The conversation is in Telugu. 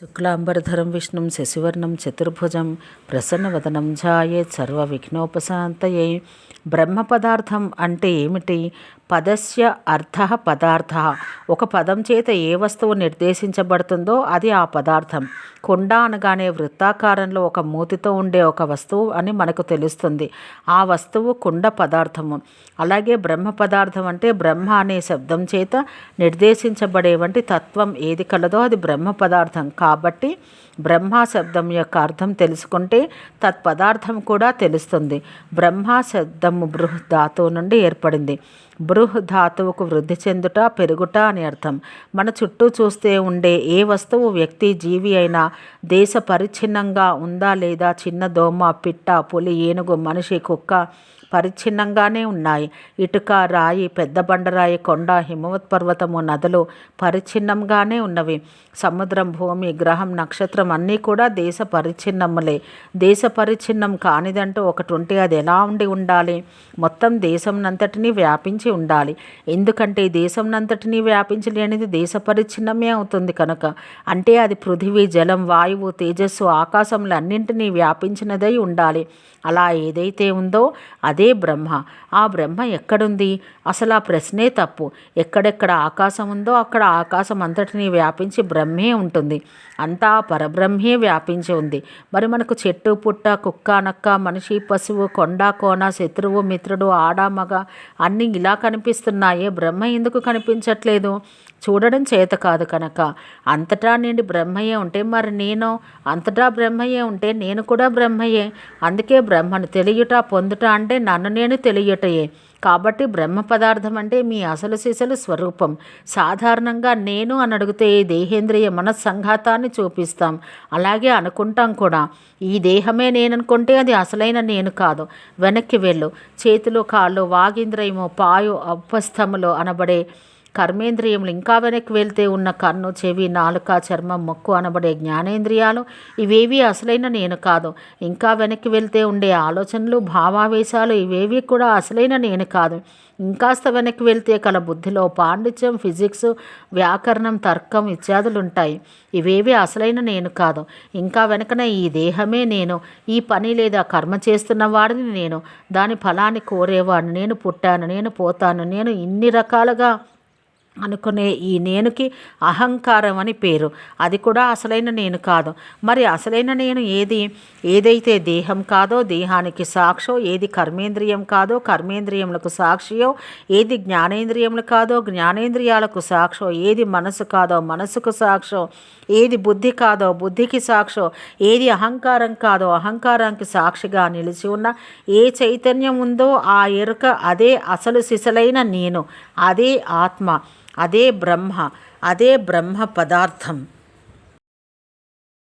శుక్లాంబరధరం విష్ణుం శశివర్ణం చతుర్భుజం ప్రసన్నవదనం ఝాయేత్ సర్వ విఘ్నోపశాంతయే బ్రహ్మ పదార్థం అంటే ఏమిటి? పదస్య అర్థ పదార్థ. ఒక పదం చేత ఏ వస్తువు నిర్దేశించబడుతుందో అది ఆ పదార్థం. కుండ అనగానే వృత్తాకారంలో ఒక మూతితో ఉండే ఒక వస్తువు అని మనకు తెలుస్తుంది. ఆ వస్తువు కుండ పదార్థము. అలాగే బ్రహ్మ పదార్థం అంటే బ్రహ్మ అనే శబ్దం చేత నిర్దేశించబడే వంటి తత్వం ఏది కలదో అది బ్రహ్మ పదార్థం. కాబట్టి బ్రహ్మ శబ్దం యొక్క అర్థం తెలుసుకుంటే తత్పదార్థం కూడా తెలుస్తుంది. బ్రహ్మ శబ్దము బృహ్ ధాతువు నుండి ఏర్పడింది. బృహ్ ధాతువుకు వృద్ధి చెందుట పెరుగుట అని అర్థం. మన చుట్టూ చూస్తే ఉండే ఏ వస్తువు వ్యక్తి జీవి అయినా దేశ పరిచ్ఛిన్నంగా ఉందా లేదా చిన్న దోమ పిట్ట పులి ఏనుగు మనిషి కుక్క పరిచ్ఛిన్నంగానే ఉన్నాయి. ఇటుక రాయి పెద్ద బండరాయి కొండ హిమవత్ పర్వతము నదులు పరిచ్ఛిన్నంగానే ఉన్నవి. సముద్రం భూమి గ్రహం నక్షత్రం అన్నీ కూడా దేశ పరిచ్ఛిన్నములే. దేశ పరిచ్ఛిన్నం కానిదంటూ ఒకటి ఉంటే అది ఎలా ఉండి ఉండాలి? మొత్తం దేశంనంతటినీ వ్యాపించి ఉండాలి. ఎందుకంటే దేశంనంతటిని వ్యాపించలేనిది దేశ పరిచ్ఛిన్నమే అవుతుంది కనుక. అంటే అది పృథివీ జలం వాయువు తేజస్సు ఆకాశంలో అన్నింటినీ వ్యాపించినదై ఉండాలి. అలా ఏదైతే ఉందో అదే బ్రహ్మ. ఆ బ్రహ్మ ఎక్కడుంది? అసలు ఆ ప్రశ్నే తప్పు. ఎక్కడెక్కడ ఆకాశం ఉందో అక్కడ ఆకాశం అంతటినీ వ్యాపించి బ్రహ్మే ఉంటుంది. అంతా పరబ్రహ్మే వ్యాపించి ఉంది. మరి మనకు చెట్టు పుట్ట కుక్క నక్క మనిషి పశువు కొండ కోన శత్రువు మిత్రుడు ఆడ మగ అన్నీ ఇలా కనిపిస్తున్నాయే? బ్రహ్మ ఎందుకు కనిపించట్లేదు? చూడడం చేత కాదు కనుక. అంతటా నేను బ్రహ్మయే ఉంటే మరి నేను? అంతటా బ్రహ్మయే ఉంటే నేను కూడా బ్రహ్మయే. అందుకే బ్రహ్మను తెలియట పొందుట అంటే నన్ను నేను తెలియటయే. కాబట్టి బ్రహ్మ పదార్థం అంటే మీ అసలు సిసలు స్వరూపం. సాధారణంగా నేను అని అడిగితే దేహేంద్రియ మనస్సంఘాతాన్ని చూపిస్తాం. అలాగే అనుకుంటాం కూడా. ఈ దేహమే నేను అనుకుంటే అది అసలైన నేను కాదు. వెనక్కి వెళ్ళు. చేతులు కాళ్ళు వాగింద్రియము పాయు అపస్థములు అనబడే కర్మేంద్రియములు ఇంకా వెనక్కి వెళ్తే ఉన్న కన్ను చెవి నాలుక చర్మం మొక్కు అనబడే జ్ఞానేంద్రియాలు ఇవేవి అసలైన నేను కాదు. ఇంకా వెనక్కి వెళ్తే ఉండే ఆలోచనలు భావావేశాలు ఇవేవి కూడా అసలైన నేను కాదు. ఇంకాస్త వెనక్కి వెళ్తే కల బుద్ధిలో పాండిత్యం ఫిజిక్స్ వ్యాకరణం తర్కం ఇత్యాదులు ఉంటాయి ఇవేవి అసలైన నేను కాదు. ఇంకా వెనకన ఈ దేహమే నేను. ఈ పని లేదా కర్మ చేస్తున్న వాడిని నేను. దాని ఫలాన్ని కోరేవాడిని నేను పుట్టాను నేను పోతాను నేను ఇన్ని రకాలుగా అనుకునే ఈ నేనుకి అహంకారం అని పేరు. అది కూడా అసలైన నేను కాదు. మరి అసలైన నేను ఏది? ఏదైతే దేహం కాదో దేహానికి సాక్షో ఏది కర్మేంద్రియం కాదో కర్మేంద్రియములకు సాక్షియో ఏది జ్ఞానేంద్రియములు కాదో జ్ఞానేంద్రియాలకు సాక్షో ఏది మనసు కాదో మనసుకు సాక్షో ఏది బుద్ధి కాదో బుద్ధికి సాక్షో ఏది అహంకారం కాదో అహంకారానికి సాక్షిగా నిలిచి ఉన్న ఏ చైతన్యం ఉందో ఆ ఎరుక అదే అసలు సిసలైన నేను అదే ఆత్మ. అదే బ్రహ్మ అదే బ్రహ్మ పదార్థం.